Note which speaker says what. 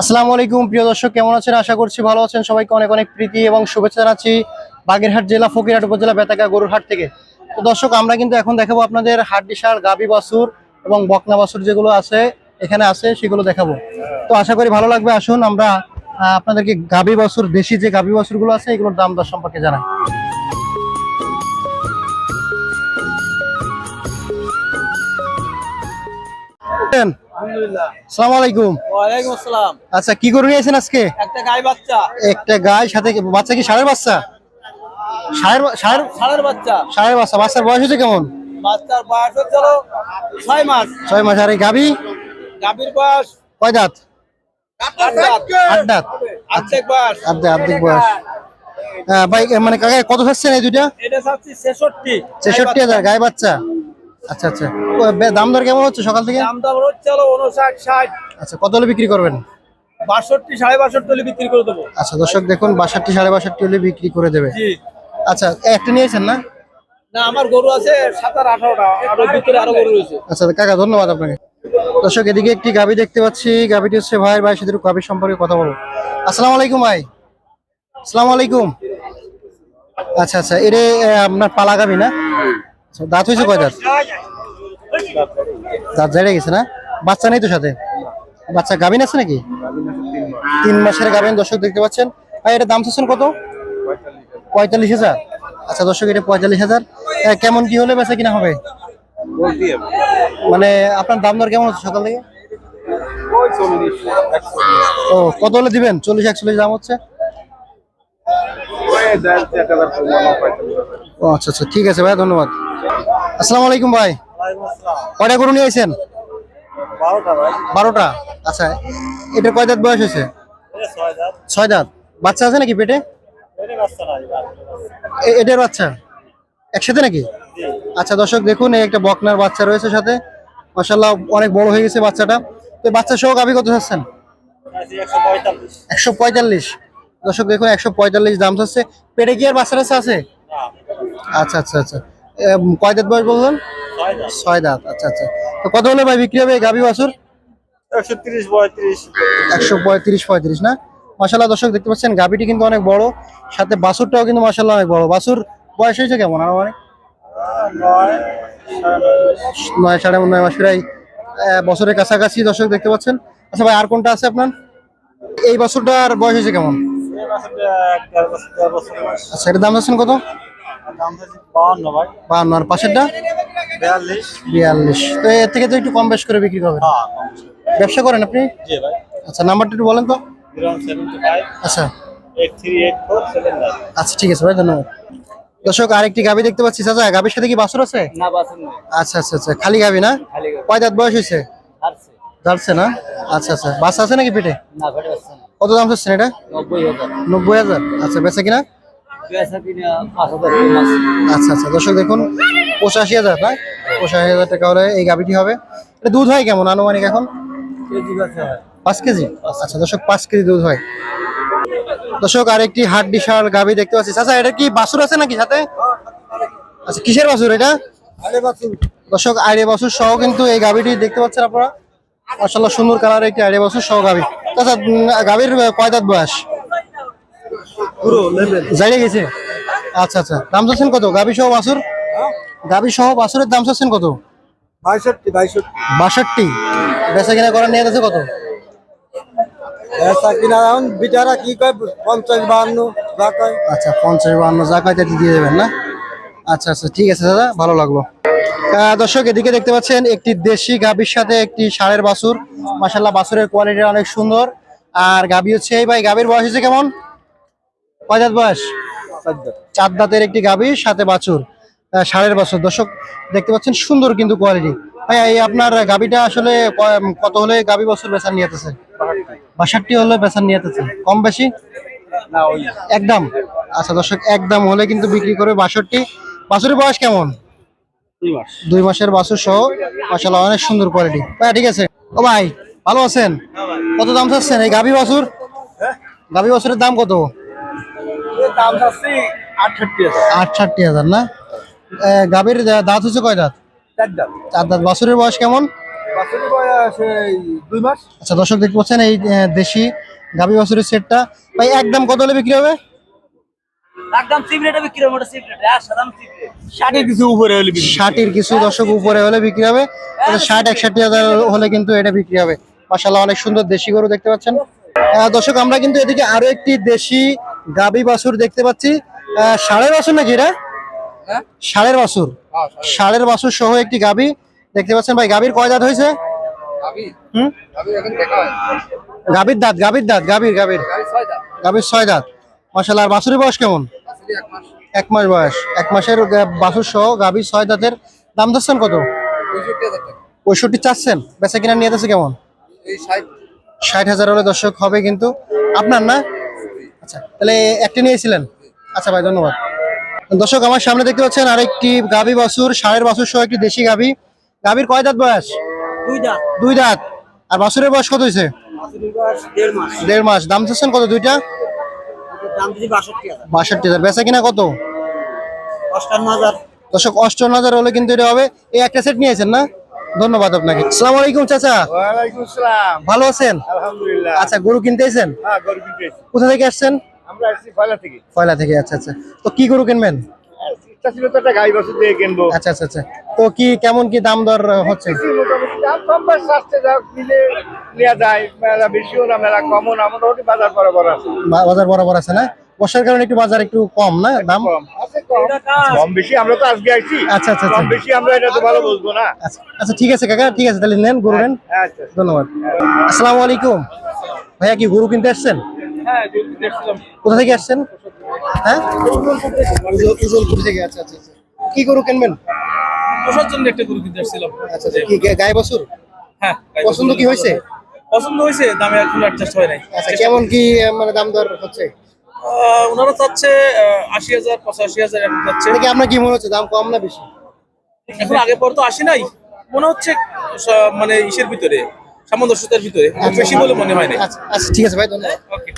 Speaker 1: আসসালামু আলাইকুম, প্রিয় দর্শক, কেমন আছেন? আশা করছি ভালো আছেন। সবাইকে অনেক অনেক প্রীতি এবং শুভেচ্ছা জানাচ্ছি বাগেরহাট জেলা, ফকিরহাট উপজেলা, বেতাকা, গরুরহাট থেকে। তো দর্শক, আমরা কিন্তু এখন দেখাবো আপনাদের হাট ডিসার গাবি বাসুর এবং বকনা বাসুর যেগুলো আছে, এখানে আছে, সেগুলো দেখাবো। তো আশা করি ভালো লাগবে। আসুন, আমরা আপনাদেরকে গাবি বাসুর দেশি যে গাবি বাসুরগুলো আছে, এগুলোর দাম দর সম্পর্কে জানাই।
Speaker 2: আলহামদুলিল্লাহ।
Speaker 1: আসসালামু আলাইকুম।
Speaker 2: ওয়ালাইকুম আসসালাম।
Speaker 1: আচ্ছা কি গরু নিয়েছেন আজকে?
Speaker 2: একটা গাই বাচ্চা।
Speaker 1: একটা গায়ে সাথে বাচ্চা কি ষাঁড়ের বাচ্চা? ষাঁড়ের বা- ষাঁড়ের
Speaker 2: ষাঁড়ের বাচ্চা।
Speaker 1: ষাঁড়ের বাচ্চা। বাচ্চার বয়স হচ্ছে কেমন?
Speaker 2: বাচ্চার বয়স হচ্ছে হলো ছয় মাস।
Speaker 1: ছয় মাস। আর এই গাভী?
Speaker 2: গাভীর বয়স
Speaker 1: কয় দাঁত?
Speaker 2: আট দাঁত।
Speaker 1: আট
Speaker 2: বয়স।
Speaker 1: অর্ধেক অর্ধেক বয়স। হ্যাঁ, ভাই মানে কাকা কত চাচ্ছেন এই দুইটা?
Speaker 2: এটা চাচ্ছি ছেষট্টি।
Speaker 1: ছেষট্টি হাজার। গায়ে বাচ্চা। আচ্ছা আচ্ছা। দাম দর কেমন হচ্ছে সকাল থেকে?
Speaker 2: দাম দাম হচ্ছে উনষাট ষাট।
Speaker 1: আচ্ছা কত হলে বিক্রি করবেন?
Speaker 2: বাষট্টি সাড়ে বাষট্টি হলে বিক্রি করে দেবো।
Speaker 1: আচ্ছা দর্শক দেখুন বাষট্টি সাড়ে বাষট্টি হলে বিক্রি করে দেবে।
Speaker 2: জি।
Speaker 1: আচ্ছা একটা নিয়েছেন না?
Speaker 2: না আমার গরু আছে সাতার আঠারোটা আরও ভিতরে আরও গরু রয়েছে।
Speaker 1: আচ্ছা কাকা ধন্যবাদ আপনাকে। দর্শক এদিকে একটি গাবি দেখতে পাচ্ছি। গাবিটি হচ্ছে ভাইয়ের ভাই সাথে গাবির সম্পর্কে কথা বলব আসসালামু আলাইকুম ভাই। আসসালামু আলাইকুম। আচ্ছা আচ্ছা এটা আপনার পালা গাবি না? আচ্ছা, দাঁত হয়েছে কয় দাঁত? দাঁত জায়গা গেছে না? বাচ্চা নেই তো সাথে? বাচ্চা গাবিন আছে নাকি? তিন মাসের গাবিন দর্শক দেখতে পাচ্ছেন। ভাই, এটা দাম চাচ্ছেন কত? পঁয়তাল্লিশ হাজার। আচ্ছা দর্শক, এটা পঁয়তাল্লিশ হাজার। কেমন কি হলে বেচা কিনা হবে? মানে আপনার দাম দর কেমন হচ্ছে সকাল থেকে? ও, কত হলে দিবেন? চল্লিশ, একচল্লিশ দাম হচ্ছে? ও আচ্ছা আচ্ছা ঠিক আছে ভাই, ধন্যবাদ। আসসালামু আলাইকুম ভাই। কয়টা গরু নিয়ে আইছেন?
Speaker 2: বারোটা
Speaker 1: আচ্ছা এটার কয় দাঁত বয়স হয়েছে?
Speaker 2: ছয় দাঁত।
Speaker 1: বাচ্চা আছে নাকি পেটে? এটার বাচ্চা একসাথে নাকি? আচ্ছা দর্শক দেখুন এই একটা বকনার বাচ্চা রয়েছে সাথে। মাসাল্লাহ অনেক বড় হয়ে গেছে বাচ্চাটা। তো বাচ্চা সহ গাভি কত চাচ্ছেন?
Speaker 2: একশো পঁয়তাল্লিশ।
Speaker 1: দর্শক দেখুন একশো পঁয়তাল্লিশ দাম চাচ্ছে। পেটে কি আর বাচ্চা টাচ্চা আছে? আচ্ছা আচ্ছা আচ্ছা। কয় দাঁত বয়স বললেন?
Speaker 2: ছয় দাঁত।
Speaker 1: আচ্ছা আচ্ছা। তো কত হলে ভাই বিক্রি হবে গাভি বাছুর?
Speaker 2: একশো তিরিশ পঁয়ত্রিশ।
Speaker 1: একশো পঁয়ত্রিশ পঁয়ত্রিশ না? মাসাল্লাহ দর্শক দেখতে পাচ্ছেন গাভিটি কিন্তু অনেক বড় সাথে বাছুরটাও কিন্তু মাসাল্লাহ অনেক বড়। বাছুর বয়স হয়েছে কেমন আর অনেক
Speaker 2: নয়
Speaker 1: সাড়ে নয় মাস প্রায় বছরের কাছাকাছি দর্শক দেখতে পাচ্ছেন। আচ্ছা ভাই আর কোনটা আছে আপনার? এই বছরটার বয়স হয়েছে কেমন? আচ্ছা এটার দাম আছেন কত?
Speaker 2: বাহান্ন
Speaker 1: আর পাশেরটা?
Speaker 2: বিয়াল্লিশ।
Speaker 1: তো এর থেকে তো একটু কম বেশ করে বিক্রি করবেন
Speaker 2: হ্যাঁ
Speaker 1: ব্যবসা করেন আপনি? আচ্ছা নাম্বারটা একটু বলেন তো। আচ্ছা। আচ্ছা ঠিক আছে ভাই ধন্যবাদ। দর্শক আরেকটি গাবি দেখতে পাচ্ছি। চাচা গাবির সাথে কি বাছুর আছে?
Speaker 2: না বাসন নেই।
Speaker 1: আচ্ছা আচ্ছা আচ্ছা খালি গাবি না? কয় দাঁত বয়স হয়েছে? যাচ্ছে না? আচ্ছা আচ্ছা বাস আছে নাকি পেটে?
Speaker 2: না
Speaker 1: কত দাম চাচ্ছেন এটা?
Speaker 2: নব্বই হাজার।
Speaker 1: নব্বই হাজার। আচ্ছা বেচা কিনা? আচ্ছা আচ্ছা দর্শক দেখুন পঁচাশি হাজার না? পঁচাশি হাজার টাকা হলে এই গাবিটি হবে। এটা দুধ হয় কেমন আনুমানিক এখন? পাঁচ কেজি? আচ্ছা দর্শক পাঁচ কেজি দুধ হয়। দর্শক আরেকটি হাট বিশাল গাবি দেখতে পাচ্ছি। আচ্ছা এটা কি বাছুর আছে নাকি সাথে? আচ্ছা কিসের বাছুর এটা? দর্শক আইরে বাছুর সহ কিন্তু এই গাবিটি দেখতে পাচ্ছেন আপনারা। মাসাল্লাহ সুন্দর কালার একটি আইরে বাসুর সহ গাবি আচ্ছা গাবির কয় দাঁত বয়স?
Speaker 2: পুরো
Speaker 1: গেছে? আচ্ছা আচ্ছা। দাম চাচ্ছেন কত? গাবি সহ বাছুর? গাবি সহ বাছুরের দাম চাচ্ছেন কত? বাষট্টি বেচা কিনা করার নিয়ে আছে কত?
Speaker 2: কিনা এখন বিটারা কি কয়? পঞ্চাশ বাহান্ন যা কয়।
Speaker 1: আচ্ছা পঞ্চাশ বান্ন যা কয়টা দিয়ে দেবেন না? আচ্ছা আচ্ছা ঠিক আছে দাদা ভালো লাগল। দর্শক এদিকে দেখতে পাচ্ছেন একটি দেশি গাভীর সাথে একটি সারের বাছুর। মাসাল্লাহ বাছুরের কোয়ালিটি অনেক সুন্দর। আর গাভী হচ্ছে এই ভাই গাভীর বয়স হচ্ছে কেমন? কয় দাঁত বয়স? চার দাঁতের একটি গাভীর সাথে বাছুর ষাঁড়ের বাছুর। দর্শক দেখতে পাচ্ছেন সুন্দর কিন্তু কোয়ালিটি ভাই এই আপনার গাভীটা আসলে কত হলে গাভী বছর বেচার নিয়ে আছে? বাষট্টি হলে বেচার নিয়ে কম বেশি? একদম? আচ্ছা দর্শক একদম হলে কিন্তু বিক্রি করবে বাষট্টি। বাছুরের বয়স কেমন?
Speaker 2: দুই
Speaker 1: মাসের বাছুর সহ। মাসাল্লাহ অনেক সুন্দর কোয়ালিটি হ্যাঁ ঠিক আছে। ও ভাই ভালো আছেন? কত দাম চাচ্ছেন? এই গাভী বাছুর? গাভী বাছুরের দাম কত?
Speaker 2: দাম চাচ্ছি আটষট্টি
Speaker 1: হাজার। না? গাভীর দাঁত হচ্ছে কয় দাঁত?
Speaker 2: চার
Speaker 1: দাঁত। বাছুরের বয়স কেমন?
Speaker 2: দুই মাস।
Speaker 1: আচ্ছা দর্শক দেখতে পাচ্ছেন এই দেশি গাভী বাছুরের সেটটা। ভাই একদম কত হলে বিক্রি হবে?
Speaker 3: একদম সিগারেট বিক্রি হবে সিগারেট আর সাধারণ সিগারেট
Speaker 2: ষাটের কিছু উপরে হলে
Speaker 1: কিছু দর্শক উপরে হলে বিক্রি হবে। তবে ষাট একষট্টি হাজার হলে কিন্তু এটা বিক্রি হবে। মাসাল্লাহ অনেক সুন্দর দেশি গরু দেখতে পাচ্ছেন। দর্শক আমরা কিন্তু এদিকে আরও একটি দেশি গাবি বাসুর দেখতে পাচ্ছি। ষাঁড়ের বাছুর নাকি এটা?
Speaker 2: হ্যাঁ?
Speaker 1: ষাঁড়ের বাছুর ষাঁড়ের বাছুর সহ একটি গাবি। দেখতে পাচ্ছেন ভাই গাবির কয় দাঁত হয়েছে?
Speaker 2: হয়।
Speaker 1: গাবির দাঁত গাবির দাঁত গাবির গাবির। গাবির ছয় দাঁত। মাসাল্লাহ আর বাছুরের বয়স কেমন?
Speaker 2: এক মাস।
Speaker 1: বয়স। এক মাসের বাসুর সহ গাবির ছয় দাঁতের। দাম ধরছেন কত?
Speaker 2: পঁয়ষট্টি
Speaker 1: চাচ্ছেন? বেচা কিনা নিয়ে যাচ্ছে কেমন?
Speaker 2: ষাট।
Speaker 1: ষাট হাজার হলে দর্শক হবে কিন্তু। আপনার না? আচ্ছা তাহলে একটি নিয়েছিলেন? আচ্ছা ভাই ধন্যবাদ। দর্শক আমার সামনে দেখতে পাচ্ছেন আরেকটি গাভী বাসুর ষাঁড়ের বাসুর সহ একটি দেশি গাভী। গাভীর কয় দাঁত বয়স?
Speaker 3: দুই দাঁত।
Speaker 1: দুই দাঁত। আর বাসুরের বয়স কত হয়েছে
Speaker 3: দেড় মাস।
Speaker 1: দাম চাচ্ছেন কত দুইটা?
Speaker 3: বাষট্টি হাজার।
Speaker 1: বেচা কিনা কত?
Speaker 3: অষ্টান্ন হাজার।
Speaker 1: দর্শক অষ্টান্ন হাজার হলে কিন্তু এটা হবে। এই একটা সেট নিয়েছেন না? ধন্যবাদ আপনাকে। আসসালামু আলাইকুম চাচা। ভালো আছেন?
Speaker 2: আলহামদুলিল্লাহ।
Speaker 1: আচ্ছা গরু কিনতে এসেছেন
Speaker 2: হ্যাঁ গরু কিনতে এসেছি।
Speaker 1: কোথা থেকে আসছেন?
Speaker 2: আমরা আসছি ফয়লা থেকে।
Speaker 1: কয়লা থেকে আচ্ছা আচ্ছা। তো কি গরু কিনবেন?
Speaker 2: ইচ্ছা ছিল তো একটা গাই বাছুর দিয়ে কিনবো।
Speaker 1: আচ্ছা আচ্ছা আচ্ছা। তো কি কেমন কি দাম দর হচ্ছে?
Speaker 2: দাম কম বা সস্তে যা মিলে নেওয়া যায়। মেলা বেশিও না মেলা কমও না মোটামুটি বাজার বরাবর আছে।
Speaker 1: বাজার বরাবর আছে না? বর্ষার কারণে একটু বাজার একটু কম না দাম?
Speaker 2: কম আছে কম বেশি আমরা তো আজকে আইছি।
Speaker 1: আচ্ছা, আচ্ছা, আচ্ছা।
Speaker 2: কম বেশি আমরা এটা তো ভালো বুঝব না।
Speaker 1: আচ্ছা আচ্ছা ঠিক আছে কাকা ঠিক আছে তাহলে নেন গরু নেন।
Speaker 2: আচ্ছা।
Speaker 1: ধন্যবাদ। আসসালামু আলাইকুম। ভাইয়া কি গরু কিনতে আসছেন?
Speaker 2: হ্যাঁ
Speaker 1: কোথা থেকে আসছেন? হ্যাঁ? উজলপুর থেকে আচ্ছা আচ্ছা আচ্ছা। কি গরু কিনবেন?
Speaker 4: পোষার জন্য একটা গরু কিনতে আসছিলাম।
Speaker 1: আচ্ছা আচ্ছা কি গায়ে বছর
Speaker 4: হ্যাঁ
Speaker 1: পছন্দ কি হয়েছে?
Speaker 4: পছন্দ হয়েছে দামে এখন অ্যাডজাস্ট হয় নাই।
Speaker 1: আচ্ছা কেমন কি মানে দাম দর হচ্ছে?
Speaker 4: ওনারা চাচ্ছে আশি হাজার পঁচাশি হাজার এখন যাচ্ছে
Speaker 1: দেখে আপনার কি মনে হচ্ছে? দাম কম না বেশি?
Speaker 4: এখন আগে পর তো আসি নাই। মনে হচ্ছে মানে ইসের ভিতরে সামঞ্জস্যতার ভিতরে। বেশি বলে মনে হয় না
Speaker 1: আচ্ছা আচ্ছা ঠিক আছে ভাই ধন্যবাদ।
Speaker 4: ওকে